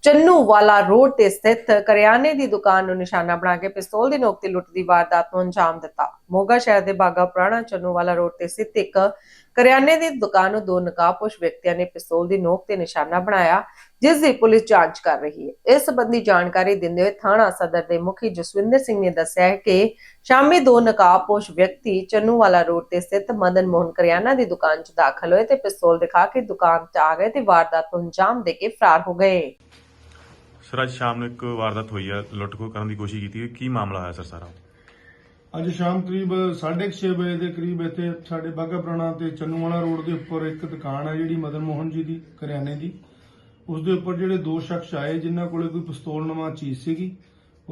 ਚੰਨੂ ਵਾਲਾ ਰੋਡ ਤੇ ਸਥਿਤ ਕਰਿਆਨੇ ਦੀ ਦੁਕਾਨ ਨੂੰ ਨਿਸ਼ਾਨਾ ਬਣਾ ਕੇ ਪਿਸਤੌਲ ਦੀ ਨੋਕ ਤੇ ਲੁੱਟ ਦੀ ਵਾਰਦਾਤ ਨੂੰ ਅੰਜਾਮ ਦਿੱਤਾ। ਮੋਗਾ ਸ਼ਹਿਰ ਦੇ ਬਾਗਾ ਪੁਰਾਣਾ ਚੰਨੂ ਵਾਲਾ ਰੋਡ ਤੇ ਸਥਿਤ ਇੱਕ ਕਰਿਆਨੇ ਦੀ ਦੁਕਾਨ ਨੂੰ ਦੋ ਨਕਾਬਪੋਸ਼ ਵਿਅਕਤੀਆਂ ਨੇ ਪਿਸਤੌਲ ਦੀ ਨੋਕ ਤੇ ਨਿਸ਼ਾਨਾ ਬਣਾਇਆ। ਜਿਸ ਦੀ ਪੁਲਿਸ ਜਾਂਚ ਕਰ ਰਹੀ ਹੈ। ਇਸ ਸੰਬੰਧੀ ਜਾਣਕਾਰੀ ਦਿੰਦੇ ਹੋਏ ਥਾਣਾ ਸਦਰ ਦੇ ਮੁਖੀ ਜਸਵਿੰਦਰ ਸਿੰਘ ਨੇ ਦੱਸਿਆ ਹੈ ਕਿ ਸ਼ਾਮੀ ਦੋ ਨਕਾਬਪੋਸ਼ ਵਿਅਕਤੀ ਚੰਨੂ ਵਾਲਾ ਰੋਡ ਤੇ ਸਥਿਤ ਮਦਨ ਮੋਹਨ ਕਰਿਆਨਾ ਦੀ ਦੁਕਾਨ 'ਚ ਦਾਖਲ ਹੋਏ ਤੇ ਪਿਸਤੌਲ ਦਿਖਾ ਕੇ ਦੁਕਾਨ 'ਚ ਆ ਗਏ ਤੇ ਵਾਰਦਾਤ ਨੂੰ ਅੰਜਾਮ ਦੇ ਕੇ ਫਰਾਰ ਹੋ ਗਏ। ਸਰ ਅੱਜ ਸ਼ਾਮ ਨੂੰ ਇੱਕ ਵਾਰਦਾਤ ਹੋਈ ਹੈ ਲੁੱਟ ਖੋਹ ਕਰਨ ਦੀ ਕੋਸ਼ਿਸ਼ ਕੀਤੀ ਗਈ ਕੀ ਮਾਮਲਾ ਹੋਇਆ ਸਰ ਸਾਰਾ? ਅੱਜ ਸ਼ਾਮ ਕਰੀਬ 6:30 ਵਜੇ ਦੇ ਕਰੀਬ ਇੱਥੇ ਸਾਡੇ ਬਾਗਾ ਪੁਰਾਣਾ ਤੇ ਚੰਨੂਵਾਲਾ ਰੋਡ ਦੇ ਉੱਪਰ ਇੱਕ ਦੁਕਾਨ ਹੈ ਜਿਹੜੀ ਮਦਨ ਮੋਹਨ ਜੀ ਦੀ ਕਰਿਆਨੇ ਦੀ। ਉਸ ਦੇ ਉੱਪਰ ਜਿਹੜੇ ਦੋ ਸ਼ਖਸ ਆਏ, ਜਿਨ੍ਹਾਂ ਕੋਲੇ ਕੋਈ ਪਿਸਤੌਲ ਨਵਾਂ ਚੀਜ਼ ਸੀਗੀ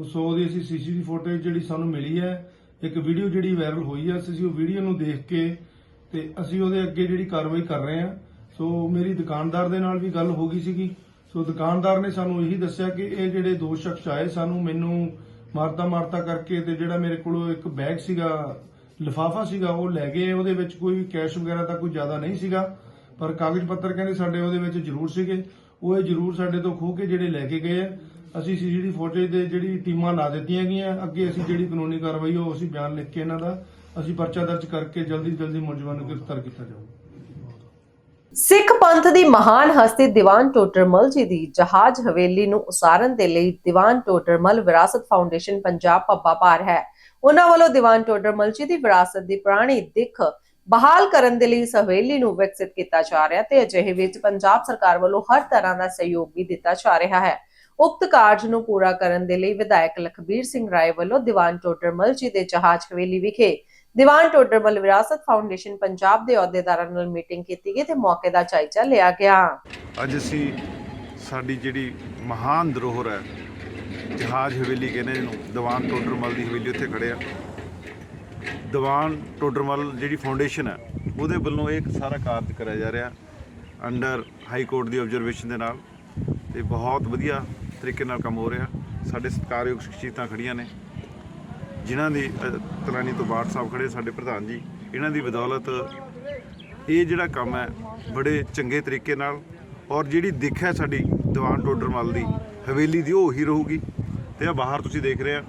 ਸੋ ਉਹਦੀ ਅਸੀਂ ਸੀਸੀਟੀਵੀ ਫੁਟੇਜ ਜਿਹੜੀ ਸਾਨੂੰ ਮਿਲੀ ਹੈ, ਇੱਕ ਵੀਡੀਓ ਜਿਹੜੀ ਵਾਇਰਲ ਹੋਈ ਹੈ, ਅਸੀਂ ਉਹ ਵੀਡੀਓ ਨੂੰ ਦੇਖ ਕੇ ਤੇ ਅਸੀਂ ਉਹਦੇ ਅੱਗੇ ਜਿਹੜੀ ਕਾਰਵਾਈ ਕਰ ਰਹੇ ਹਾਂ। ਸੋ ਮੇਰੀ ਦੁਕਾਨਦਾਰ ਦੇ ਨਾਲ ਵੀ ਗੱਲ ਹੋ ਗਈ ਸੀਗੀ। ਸੋ ਦੁਕਾਨਦਾਰ ਨੇ ਸਾਨੂੰ ਇਹੀ ਦੱਸਿਆ ਕਿ ਇਹ ਜਿਹੜੇ ਦੋ ਸ਼ਖਸ ਆਏ, ਸਾਨੂੰ ਮੈਨੂੰ ਮਾਰਤਾ ਮਾਰਤਾ ਕਰਕੇ ਤੇ ਜਿਹੜਾ ਮੇਰੇ ਕੋਲ ਇੱਕ ਬੈਗ ਸੀਗਾ, ਲਿਫਾਫਾ ਸੀਗਾ, ਉਹ ਲੈ ਗਏ। ਉਹਦੇ ਵਿੱਚ ਕੋਈ ਕੈਸ਼ ਵਗੈਰਾ ਤਾਂ ਕੋਈ ਜ਼ਿਆਦਾ ਨਹੀਂ ਸੀਗਾ, ਪਰ ਕਾਗਜ਼ ਪੱਤਰ ਕਹਿੰਦੇ ਸਾਡੇ ਉਹਦੇ ਵਿੱਚ ਜ਼ਰੂਰ ਸੀਗੇ। ਉਹ ਇਹ ਜ਼ਰੂਰ ਸਾਡੇ ਤੋਂ ਖੋਹ ਕੇ ਜਿਹੜੇ ਲੈ ਕੇ ਗਏ ਆ। ਅਸੀਂ ਸੀਸੀਟੀਵੀ ਫੁਟੇਜ ਦੇ ਜਿਹੜੀ ਟੀਮਾਂ ਲਾ ਦਿੱਤੀਆਂ ਗਈਆਂ। ਅੱਗੇ ਅਸੀਂ ਜਿਹੜੀ ਕਾਨੂੰਨੀ ਕਾਰਵਾਈ ਉਹ ਅਸੀਂ ਬਿਆਨ ਲਿਖ ਕੇ ਇਹਨਾਂ ਦਾ ਅਸੀਂ ਪਰਚਾ ਦਰਜ ਕਰਕੇ ਜਲਦੀ ਜਲਦੀ ਮੁਲਜ਼ਮਾਂ ਨੂੰ ਗ੍ਰਿਫਤਾਰ ਕੀਤਾ ਜਾਊਗਾ ਸਿੱਖ ਪੰਥ ਦੀ ਮਹਾਨ ਹਸਤੀ ਦੀਵਾਨ ਟੋਡਰਮਲ ਜੀ ਦੀ ਜਹਾਜ਼ ਹਵੇਲੀ ਨੂੰ ਉਸਾਰਨ ਦੇ ਲਈ ਦੀਵਾਨ ਟੋਡਰਮਲ ਵਿਰਾਸਤ ਫਾਊਂਡੇਸ਼ਨ ਪੰਜਾਬ ਪੱਬਾ ਭਾਰ ਹੈ। ਉਹਨਾਂ ਵੱਲੋਂ ਦੀਵਾਨ ਟੋਡਰਮਲ ਜੀ ਦੀ ਵਿਰਾਸਤ ਦੀ ਪੁਰਾਣੀ ਦਿੱਖ ਬਹਾਲ ਕਰਨ ਦੇ ਲਈ ਇਸ ਨੂੰ ਵਿਕਸਿਤ ਕੀਤਾ ਜਾ ਰਿਹਾ ਤੇ ਅਜਿਹੇ ਵਿੱਚ ਪੰਜਾਬ ਸਰਕਾਰ ਵੱਲੋਂ ਹਰ ਤਰ੍ਹਾਂ ਦਾ ਸਹਿਯੋਗ ਵੀ ਦਿੱਤਾ ਜਾ ਰਿਹਾ ਹੈ। ਉਕਤ ਕਾਰਜ ਨੂੰ ਪੂਰਾ ਕਰਨ ਦੇ ਲਈ ਵਿਧਾਇਕ ਲਖਬੀਰ ਸਿੰਘ ਰਾਏ ਵੱਲੋਂ ਦੀਵਾਨ ਟੋਡਰਮਲ ਜੀ ਦੇ ਜਹਾਜ਼ ਹਵੇਲੀ ਵਿਖੇ ਦੀਵਾਨ ਟੋਡਰਮਲ ਵਿਰਾਸਤ ਫਾਊਂਡੇਸ਼ਨ ਪੰਜਾਬ ਦੇ ਅਹੁਦੇਦਾਰਾਂ ਨਾਲ ਮੀਟਿੰਗ ਕੀਤੀ ਗਈ ਤੇ ਮੌਕੇ ਦਾ ਜਾਇਜ਼ਾ ਲਿਆ ਗਿਆ। ਅੱਜ ਅਸੀਂ ਸਾਡੀ ਜਿਹੜੀ ਮਹਾਨ ਧਰੋਹਰ ਹੈ, ਜਹਾਜ਼ ਹਵੇਲੀ ਕਹਿੰਦੇ ਇਹਨੂੰ, ਦੀਵਾਨ ਟੋਡਰਮਲ ਦੀ ਹਵੇਲੀ ਉੱਥੇ ਖੜੇ ਆ। ਦੀਵਾਨ ਟੋਡਰਮਲ ਜਿਹੜੀ ਫਾਊਂਡੇਸ਼ਨ ਹੈ ਉਹਦੇ ਵੱਲੋਂ ਇਹ ਸਾਰਾ ਕਾਰਜ ਕਰਿਆ ਜਾ ਰਿਹਾ ਅੰਡਰ ਹਾਈ ਕੋਰਟ ਦੀ ਆਬਜ਼ਰਵੇਸ਼ਨ ਦੇ ਨਾਲ ਤੇ ਬਹੁਤ ਵਧੀਆ ਤਰੀਕੇ ਨਾਲ ਕੰਮ ਹੋ ਰਿਹਾ। ਸਾਡੇ ਸਤਿਕਾਰਯੋਗ ਸ਼ਖਸੀਅਤਾਂ ਖੜੀਆਂ ਨੇ ਜਿਨ੍ਹਾਂ ਦੀ ਅ, ਤਲਾਨੀ ਤੋਂ ਬਾੜ ਸਾਹਿਬ ਖੜੇ ਸਾਡੇ ਪ੍ਰਧਾਨ ਜੀ ਇਹਨਾਂ ਦੀ ਬਦੌਲਤ ਇਹ ਜਿਹੜਾ ਕੰਮ ਹੈ ਬੜੇ ਚੰਗੇ ਤਰੀਕੇ ਨਾਲ ਔਰ ਜਿਹੜੀ ਦਿੱਖ ਹੈ ਸਾਡੀ ਦੀਵਾਨ ਟੋਡਰਮਲ ਦੀ ਹਵੇਲੀ ਦੀ ਉਹ ਹੀ ਰਹੂਗੀ। ਤੇ ਆ ਬਾਹਰ ਤੁਸੀਂ ਦੇਖ ਰਹੇ ਆ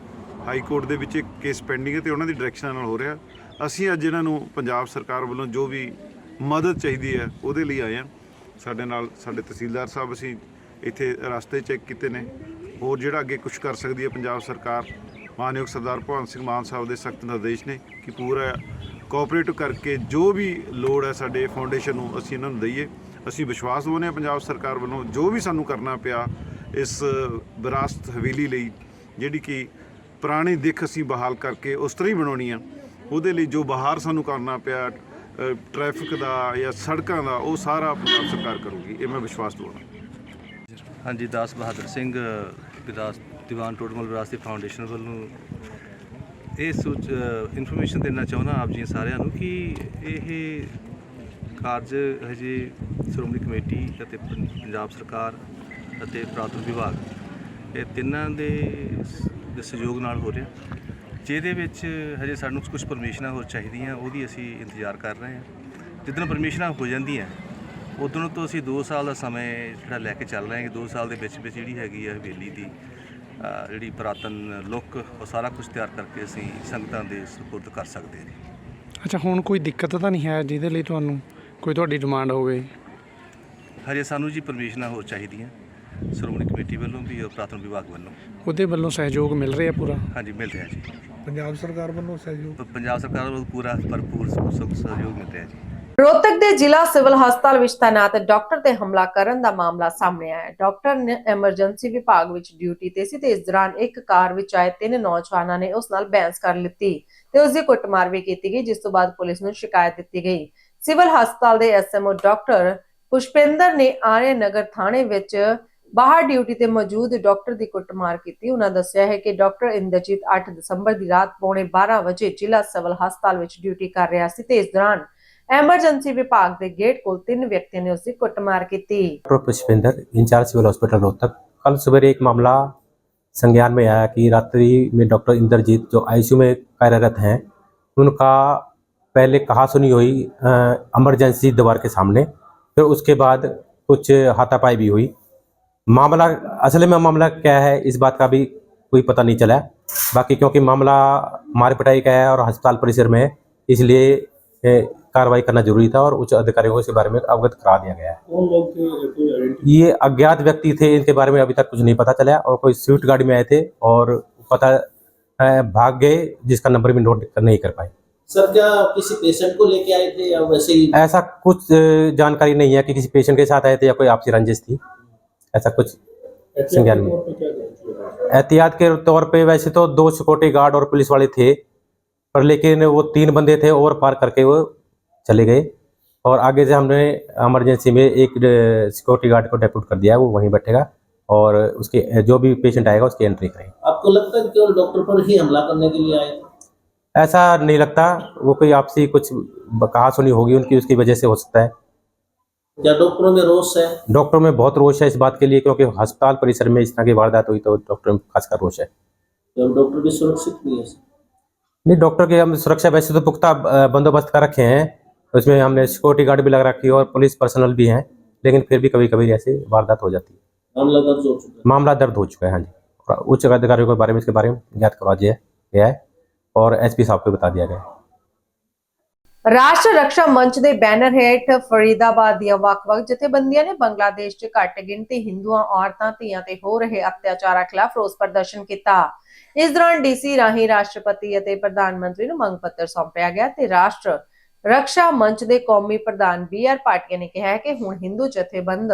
ਹਾਈ ਕੋਰਟ ਦੇ ਵਿੱਚ ਇੱਕ ਕੇਸ ਪੈਂਡਿੰਗ ਹੈ ਤੇ ਉਹਨਾਂ ਦੀ ਡਾਇਰੈਕਸ਼ਨਾਂ ਨਾਲ ਹੋ ਰਿਹਾ। ਅਸੀਂ ਅੱਜ ਇਹਨਾਂ ਨੂੰ ਪੰਜਾਬ ਸਰਕਾਰ ਵੱਲੋਂ ਜੋ ਵੀ ਮਦਦ ਚਾਹੀਦੀ ਹੈ, ਉਹਦੇ ਲਈ ਆਏ ਹਾਂ। ਸਾਡੇ ਨਾਲ ਸਾਡੇ ਤਹਿਸੀਲਦਾਰ ਸਾਹਿਬ ਅਸੀਂ ਇੱਥੇ ਰਸਤੇ ਚੈੱਕ ਕੀਤੇ ਨੇ। ਹੋਰ ਜਿਹੜਾ ਅੱਗੇ ਕੁਝ ਕਰ ਸਕਦੀ ਹੈ ਪੰਜਾਬ ਸਰਕਾਰ, ਮਾਨਯੋਗ ਸਰਦਾਰ ਭਗਵੰਤ ਸਿੰਘ ਮਾਨ ਸਾਹਿਬ ਦੇ ਸਖਤ ਨਿਰਦੇਸ਼ ਨੇ ਕਿ ਪੂਰਾ ਕੋਆਪਰੇਟ ਕਰਕੇ ਜੋ ਵੀ ਲੋੜ ਹੈ ਸਾਡੇ ਫਾਊਂਡੇਸ਼ਨ ਨੂੰ ਅਸੀਂ ਇਹਨਾਂ ਨੂੰ ਦਈਏ। ਅਸੀਂ ਵਿਸ਼ਵਾਸ ਦਿਵਾਉਂਦੇ ਹਾਂ ਪੰਜਾਬ ਸਰਕਾਰ ਵੱਲੋਂ ਜੋ ਵੀ ਸਾਨੂੰ ਕਰਨਾ ਪਿਆ ਇਸ ਵਿਰਾਸਤ ਹਵੇਲੀ ਲਈ, ਜਿਹੜੀ ਕਿ ਪੁਰਾਣੀ ਦਿੱਖ ਅਸੀਂ ਬਹਾਲ ਕਰਕੇ ਉਸ ਤਰ੍ਹਾਂ ਹੀ ਬਣਾਉਣੀ ਆ। ਉਹਦੇ ਲਈ ਜੋ ਬਾਹਰ ਸਾਨੂੰ ਕਰਨਾ ਪਿਆ ਅ, ਟ੍ਰੈਫਿਕ ਦਾ ਜਾਂ ਸੜਕਾਂ ਦਾ ਉਹ ਸਾਰਾ ਪੰਜਾਬ ਸਰਕਾਰ ਕਰੂਗੀ ਇਹ ਮੈਂ ਵਿਸ਼ਵਾਸ ਦਿਵਾਉਣਾ। ਹਾਂਜੀ ਦਾਸ ਬਹਾਦਰ ਸਿੰਘ ਵਿਰਾਸ ਦੀਵਾਨ ਟੋਡਮਲ ਵਿਰਾਸਤੀ ਫਾਊਂਡੇਸ਼ਨ ਵੱਲੋਂ ਇਹ ਸੂਚ ਇਨਫੋਰਮੇਸ਼ਨ ਦੇਣਾ ਚਾਹੁੰਦਾ ਆਪ ਜੀ ਸਾਰਿਆਂ ਨੂੰ ਕਿ ਇਹ ਕਾਰਜ ਹਜੇ ਸ਼੍ਰੋਮਣੀ ਕਮੇਟੀ ਅਤੇ ਪੰਜਾਬ ਸਰਕਾਰ ਅਤੇ ਪੁਰਾਤਨ ਵਿਭਾਗ ਇਹ ਤਿੰਨਾਂ ਦੇ ਦੇ ਸਹਿਯੋਗ ਨਾਲ ਹੋ ਰਿਹਾ। ਜਿਹਦੇ ਵਿੱਚ ਹਜੇ ਸਾਨੂੰ ਕੁਝ ਪਰਮਿਸ਼ਨਾਂ ਹੋਰ ਚਾਹੀਦੀਆਂ ਉਹਦੀ ਅਸੀਂ ਇੰਤਜ਼ਾਰ ਕਰ ਰਹੇ ਹਾਂ। ਜਿੱਦਣ ਪਰਮਿਸ਼ਨਾਂ ਹੋ ਜਾਂਦੀਆਂ ਉਦੋਂ ਤੋਂ ਅਸੀਂ 2 ਸਾਲ ਦਾ ਸਮੇਂ ਜਿਹੜਾ ਲੈ ਕੇ ਚੱਲ ਰਹੇ ਹਾਂ ਕਿ 2 ਸਾਲ ਦੇ ਵਿੱਚ ਵਿੱਚ ਜਿਹੜੀ ਹੈਗੀ ਆ ਹਵੇਲੀ ਦੀ ਜਿਹੜੀ ਪੁਰਾਤਨ ਲੁੱਕ ਉਹ ਸਾਰਾ ਕੁਝ ਤਿਆਰ ਕਰਕੇ ਅਸੀਂ ਸੰਗਤਾਂ ਦੇ ਸਪੁਰਦ ਕਰ ਸਕਦੇ ਹਾਂ ਅੱਛਾ ਹੁਣ ਕੋਈ ਦਿੱਕਤ ਤਾਂ ਨਹੀਂ ਹੈ ਜਿਹਦੇ ਲਈ ਤੁਹਾਨੂੰ ਕੋਈ ਤੁਹਾਡੀ ਡਿਮਾਂਡ ਹੋਵੇ? ਹਜੇ ਸਾਨੂੰ ਜੀ ਪਰਮਿਸ਼ਨਾਂ ਹੋਰ ਚਾਹੀਦੀਆਂ ਸ਼੍ਰੋਮਣੀ ਕਮੇਟੀ ਵੱਲੋਂ ਵੀ ਔਰ ਪੁਰਾਤਨ ਵਿਭਾਗ ਵੱਲੋਂ? ਉਹਦੇ ਵੱਲੋਂ ਸਹਿਯੋਗ ਮਿਲ ਰਿਹਾ ਪੂਰਾ? ਹਾਂਜੀ ਮਿਲ ਰਿਹਾ ਜੀ। ਪੰਜਾਬ ਸਰਕਾਰ ਵੱਲੋਂ ਸਹਿਯੋਗ? ਪ- ਪੰਜਾਬ ਸਰਕਾਰ ਵੱਲੋਂ ਪੂਰਾ ਭਰਪੂਰ ਸ- ਸਹਿਯੋਗ ਮਿਲ ਰਿਹਾ ਜੀ। ਰੋਹਤਕ ਦੇ ਜ਼ਿਲ੍ਹਾ ਸਿਵਲ ਹਸਪਤਾਲ ਵਿੱਚ ਤਾਇਨਾਤ ਡਾਕਟਰ ਤੇ ਹਮਲਾ ਕਰਨ ਦਾ ਮਾਮਲਾ ਸਾਹਮਣੇ ਆਇਆ ਹੈ। ਡਾਕਟਰ ਨੇ ਐਮਰਜੈਂਸੀ ਵਿਭਾਗ ਵਿੱਚ ਡਿਊਟੀ ਤੇ ਸੀ ਤੇ ਇਸ ਦੌਰਾਨ ਇੱਕ ਕਾਰ ਵਿੱਚ ਆਏ ਤਿੰਨ ਨੌਜਵਾਨਾਂ ਨੇ ਉਸ ਨਾਲ ਬਹਿਸ ਕਰ ਲਿੱਤੀ ਤੇ ਉਸ ਦੀ ਕੁੱਟਮਾਰ ਵੀ ਕੀਤੀ ਗਈ ਜਿਸ ਤੋਂ ਬਾਅਦ ਪੁਲਿਸ ਨੂੰ ਸ਼ਿਕਾਇਤ ਦਿੱਤੀ ਗਈ। ਸਿਵਲ ਹਸਪਤਾਲ ਦੇ ਐਸਐਮਓ ਡਾਕਟਰ ਪੁਸ਼ਪਿੰਦਰ ਨੇ ਆਰਿਆ ਨਗਰ ਥਾਣੇ ਵਿੱਚ ਬਾਹਰ ਡਿਊਟੀ ਤੇ ਮੌਜੂਦ ਡਾਕਟਰ ਦੀ ਕੁੱਟਮਾਰ ਕੀਤੀ ਉਹਨਾਂ ਦੱਸਿਆ ਹੈ ਕਿ ਡਾਕਟਰ ਇੰਦਰਜੀਤ 8 ਦਸੰਬਰ ਦੀ ਰਾਤ ਪੌਣੇ 12 ਵਜੇ ਜ਼ਿਲ੍ਹਾ ਸਿਵਲ ਹਸਪਤਾਲ ਵਿੱਚ ਡਿਊਟੀ ਕਰ ਰਿਹਾ ਸੀ ਤੇ ਇਸ ਦੌਰਾਨ ਐਮਰਜੈਂਸੀ ਵਿਭਾਗ ਦੇ ਗੇਟ ਕੋਲ ਤਿੰਨ ਵਿਅਕਤੀਆਂ ਨੇ ਉਸ ਦੀ ਕੁੱਟਮਾਰ ਕੀਤੀ doctor Pushpendra incharge civil hospital Rohtak कल सवेरे एक मामला संज्ञान में आया कि रात्रि में डॉक्टर इंद्रजीत जो आईसीयू में कार्यरत हैं उनका पहले कहा सुनी हुई इमरजेंसी दीवार के सामने फिर उसके बाद कुछ हाथापाई भी हुई मामला असल में मामला क्या है इस बात का भी कोई पता नहीं चला। बाकी क्योंकि मामला मार पिटाई का है और अस्पताल परिसर में है इसलिए कार्रवाई करना ज़रूरी था और उच्च अधिकारियों को इसके बारे में अवगत करा दिया गया है। ये अज्ञात व्यक्ति थे इनके बारे में अभी तक कुछ नहीं पता चला और कोई स्विफ्ट गाड़ी में आए थे और पता भाग गए जिसका नंबर भी नोट नहीं कर पाए। सर क्या किसी पेशेंट को लेके आए थे या वैसे ही? ऐसा कुछ जानकारी नहीं है कि किसी पेशेंट के साथ आए थे या कोई आपसी रंजिश थी। ऐसा कुछ संज्ञान में। एहतियात के तौर पे वैसे तो दो सिक्योरिटी गार्ड और पुलिस वाले थे पर लेकिन वो तीन बंदे थे ओवर पार करके वो चले गए। और आगे से हमने एमरजेंसी में एक सिक्योरिटी गार्ड को डेप्यूट कर दिया है वो वहीं बैठेगा और उसके जो भी पेशेंट आएगा उसकी एंट्री करेंगे। आपको लगता है केवल डॉक्टर पर ही हमला करने के लिए आए? ऐसा नहीं लगता वो कोई आपसी कुछ कहा सुनी होगी उनकी उसकी वजह से हो सकता है। क्या डॉक्टरों में रोष है? डॉक्टरों में बहुत रोष है इस बात के लिए क्योंकि अस्पताल परिसर में इस तरह की वारदात हुई तो डॉक्टर में खासकर रोष है। डॉक्टर भी सुरक्षित भी है? नहीं डॉक्टर की हम सुरक्षा वैसे तो पुख्ता बंदोबस्त कर रखे हैं। उसमें हमने सिक्योरिटी गार्ड भी लगा रखी है और पुलिस पर्सनल भी हैं लेकिन फिर भी कभी कभी ऐसी वारदात हो जाती है। मामला दर्ज हो चुका है। मामला दर्द हो चुका है हाँ जी। और उच्च अधिकारियों के बारे में इसके बारे में ज्ञात करवा दिया गया है और एसपी साहब को बता दिया गया है। ਰਾਸ਼ਟਰ ਰੱਖਿਆ ਮੰਚ ਦੇ ਬੈਨਰ ਹੇਠ ਫਰੀਦਾਬਾਦ ਦੀਆਂ ਵੱਖ-ਵੱਖ ਜਥੇਬੰਦੀਆਂ ਨੇ ਬੰਗਲਾਦੇਸ਼ 'ਚ ਘੱਟ ਗਿਣਤੀ ਹਿੰਦੂਆਂ, ਔਰਤਾਂ, ਧੀਆਂ ਤੇ ਹੋ ਰਹੇ ਅਤਿਆਚਾਰਾਂ ਖਿਲਾਫ ਰੋਸ ਪ੍ਰਦਰਸ਼ਨ ਕੀਤਾ। ਇਸ ਦੌਰਾਨ ਡੀਸੀ ਰਾਹੀਂ ਰਾਸ਼ਟਰਪਤੀ ਅਤੇ ਪ੍ਰਧਾਨ ਮੰਤਰੀ ਨੂੰ ਮੰਗ ਪੱਤਰ ਸੌਂਪਿਆ ਗਿਆ ਤੇ ਰਾਸ਼ਟਰ ਰੱਖਿਆ ਮੰਚ ਦੇ ਕੌਮੀ ਪ੍ਰਧਾਨ ਬੀ ਆਰ ਪਾਟਿਆ ਨੇ ਕਿਹਾ ਕਿ ਹੁਣ ਹਿੰਦੂ ਜਥੇਬੰਦ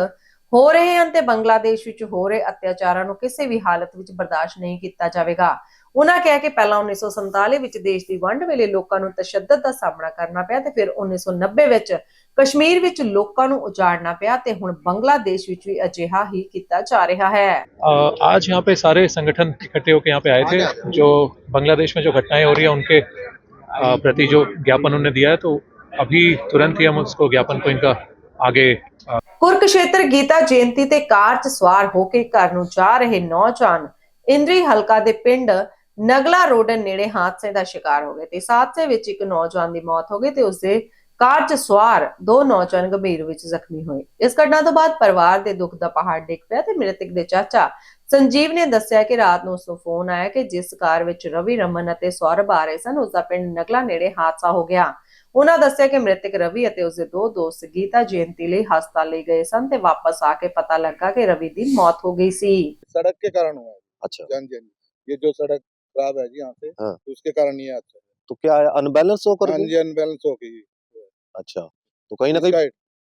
ਹੋ ਰਹੇ ਹਨ ਤੇ ਬੰਗਲਾਦੇਸ਼ ਵਿੱਚ ਹੋ ਰਹੇ ਅਤਿਆਚਾਰਾਂ ਨੂੰ ਕਿਸੇ ਵੀ ਹਾਲਤ ਵਿੱਚ ਬਰਦਾਸ਼ਤ ਨਹੀਂ ਕੀਤਾ ਜਾਵੇਗਾ। ਉਹਨਾਂ ਕਿਹਾ ਕਿ ਪਹਿਲਾਂ 1947 ਵਿੱਚ ਦੇਸ਼ ਦੀ ਵੰਡ ਵੇਲੇ ਲੋਕਾਂ ਨੂੰ ਤਸ਼ੱਦਦ ਦਾ ਸਾਹਮਣਾ ਕਰਨਾ ਪਿਆ ਤੇ ਫਿਰ 1990 ਵਿੱਚ ਕਸ਼ਮੀਰ ਵਿੱਚ ਲੋਕਾਂ ਨੂੰ ਉਜਾੜਨਾ ਪਿਆ ਤੇ ਹੁਣ ਬੰਗਲਾਦੇਸ਼ ਵਿੱਚ ਵੀ ਅਜਿਹਾ ਹੀ ਕੀਤਾ ਜਾ ਰਿਹਾ ਹੈ अ, आज यहाँ पे सारे संगठन इकट्ठे होकर यहाँ पे आए थे जो बांग्लादेश में जो घटनाएं हो रही है उनके अ, प्रति जो ज्ञापन उन्होंने दिया है तो अभी तुरंत ही हम उसको ज्ञापन को इनका आगे अ, ਕੁਰਕਸ਼ੇਤਰ ਗੀਤਾ ਜਯੰਤੀ ਤੇ ਕਾਰ 'ਚ ਸਵਾਰ ਹੋ ਕੇ ਘਰ ਨੂੰ ਜਾ ਰਹੇ ਨੌਜਵਾਨ ਇੰਦਰੀ ਹਲਕਾ ਦੇ ਪਿੰਡ ਨਗਲਾ ਰੋਡ ਨੇੜੇ ਹਾਦਸੇ ਦਾ ਸ਼ਿਕਾਰ ਹੋ ਗਏ ਤੇ ਇਸ ਹਾਦਸੇ ਵਿੱਚ ਇੱਕ ਨੌਜਵਾਨ ਦੀ ਮੌਤ ਹੋ ਗਈ ਤੇ ਉਸਦੇ ਕਾਰ 'ਚ ਸਵਾਰ ਦੋ ਨੌਜਵਾਨ ਗੰਭੀਰ ਵਿੱਚ ਜ਼ਖਮੀ ਹੋਏ ਇਸ ਘਟਨਾ ਤੋਂ ਬਾਅਦ ਪਰਿਵਾਰ ਦੇ ਦੁੱਖ ਦਾ ਪਹਾੜ ਡਿੱਗ ਪਿਆ ਤੇ ਮ੍ਰਿਤਕ ਦੇ ਚਾਚਾ ਸੰਜੀਵ ਨੇ ਦੱਸਿਆ ਕਿ ਰਾਤ ਨੂੰ ਉਸ ਨੂੰ ਫੋਨ ਆਇਆ ਕਿ ਜਿਸ ਕਾਰ ਵਿੱਚ ਰਵੀ ਰਮਨ ਅਤੇ ਸੌਰਭ ਆ ਰਹੇ ਸਨ ਉਸ ਦਾ ਪਿੰਡ ਨਗਲਾ ਨੇੜੇ ਹਾਦਸਾ ਹੋ ਗਿਆ ਉਹਨਾਂ ਦੱਸਿਆ ਕਿ ਮ੍ਰਿਤਕ ਰਵੀ ਅਤੇ ਉਸਦੇ ਦੋ ਦੋਸਤ ਗੀਤਾ ਜਯੰਤੀ ਲਈ ਹਸਪਤਾਲ ਲੈ ਗਏ ਸਨ ਤੇ ਵਾਪਸ ਆ ਕੇ ਪਤਾ ਲੱਗਾ ਕਿ ਰਵੀ ਦੀ ਮੌਤ ਹੋ ਗਈ ਸੀ सड़क के कारण हुआ है अच्छा जान जी ये जो सड़क खराब है जी यहाँ से हाँ। तो उसके कारण ये है। तो क्या अनबैलेंस होकर हाँ जी अनबैलेंस हो गई अच्छा तो कहीं ना कहीं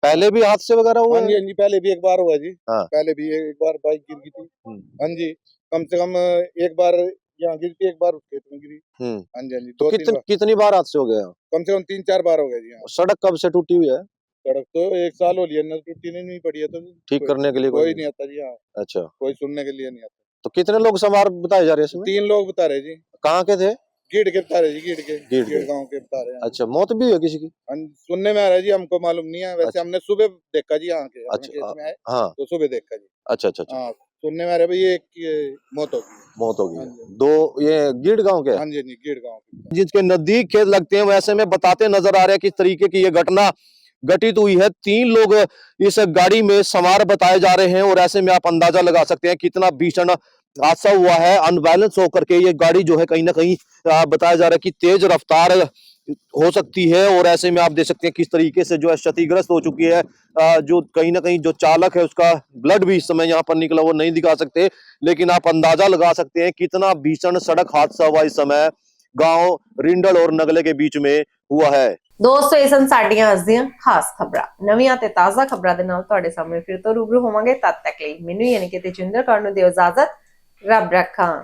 पहले भी हादसे वगैरह हुए हाँ जी हाँ? जी पहले भी एक बार हुआ जी। हाँ। पहले भी एक बार बाइक गिर गई थी। हाँ। जी कम से कम एक बार यहाँ गिरी थी एक बार उस खेत में गिरी। हाँ। जी हाँ जी तो दो तीन कितनी बार। कितनी बार हादसे हो गए हैं? कम से कम तीन चार बार हो गए जी सड़क कब से टूटी हुई है? सड़क तो एक साल हो लिया टूटी नहीं, पड़ी है तो ठीक करने के लिए कोई नहीं आता जी यहाँ अच्छा। कोई सुनने के लिए नहीं आता। तो कितने लोग सवार बताए जा रहे हैं इसमें? तीन लोग बता रहे जी। कहाँ के थे? गीड़ के बता रहे जी गीड़ के। गीड़ के। गाँव के बता रहे हैं। अच्छा मौत भी हुई है किसी की? हाँ सुनने में आ रहा है जी हमको मालूम नहीं है। वैसे अच्छा। हमने सुबह देखा जी यहाँ के अपने अच्छा, खेत में आए हाँ। तो सुबह देखा जी। अच्छा अच्छा अच्छा। हाँ सुनने में आ रहा है भाई ये एक ये मौत हो गई मौत हो गई हाँ। है। जी। दो ये गीड़ गाँव के? हाँ जी हाँ जी गीड़ गाँव के। जिसके नज़दीक खेत लगते हैं वैसे में बताते नज़र आ रहे हैं किस तरीके की ये घटना घटित हुई है। तीन लोग इस गाड़ी में सवार बताए जा रहे हैं और ऐसे में आप अंदाज़ा लगा सकते हैं कितना भीषण हादसा हुआ है। अनबैलेंस होकर के ये गाड़ी जो है कहीं ना कहीं बताया जा रहा है कि तेज रफ्तार हो सकती है और ऐसे में आप देख सकते हैं किस तरीके से जो है क्षतिग्रस्त हो चुकी है। जो कहीं ना कहीं जो चालक है उसका ब्लड भी इस समय यहाँ पर निकला वो नहीं दिखा सकते, लेकिन आप अंदाज़ा लगा सकते हैं कितना भीषण सड़क हादसा हुआ इस समय। گاؤں ਰਿੰਡਲ ਔਰ ਨਗਲੇ ਕੇ ਵਿੱਚ ਮੇ ਹੁਆ ਹੈ। ਦੋਸਤੋ, ਇਹ ਸਨ ਸਾਡੀਆਂ ਅੱਜ ਦੀਆਂ ਖਾਸ ਖਬਰਾਂ। ਨਵੀਆਂ ਤੇ ਤਾਜ਼ਾ ਖਬਰਾਂ ਦੇ ਨਾਲ ਤੁਹਾਡੇ ਸਾਹਮਣੇ ਫਿਰ ਤੋਂ ਰੂਬਰੂ ਹੋਵਾਂਗੇ। ਤਦ ਤੱਕ ਲਈ ਮੈਨੂੰ ਯਾਨੀ ਕਿ ਤੇਜਿੰਦਰ ਕਰਨ ਨੂੰ ਦਿਓ ਇਜਾਜ਼ਤ। ਰੱਬ ਰੱਖਾਂ।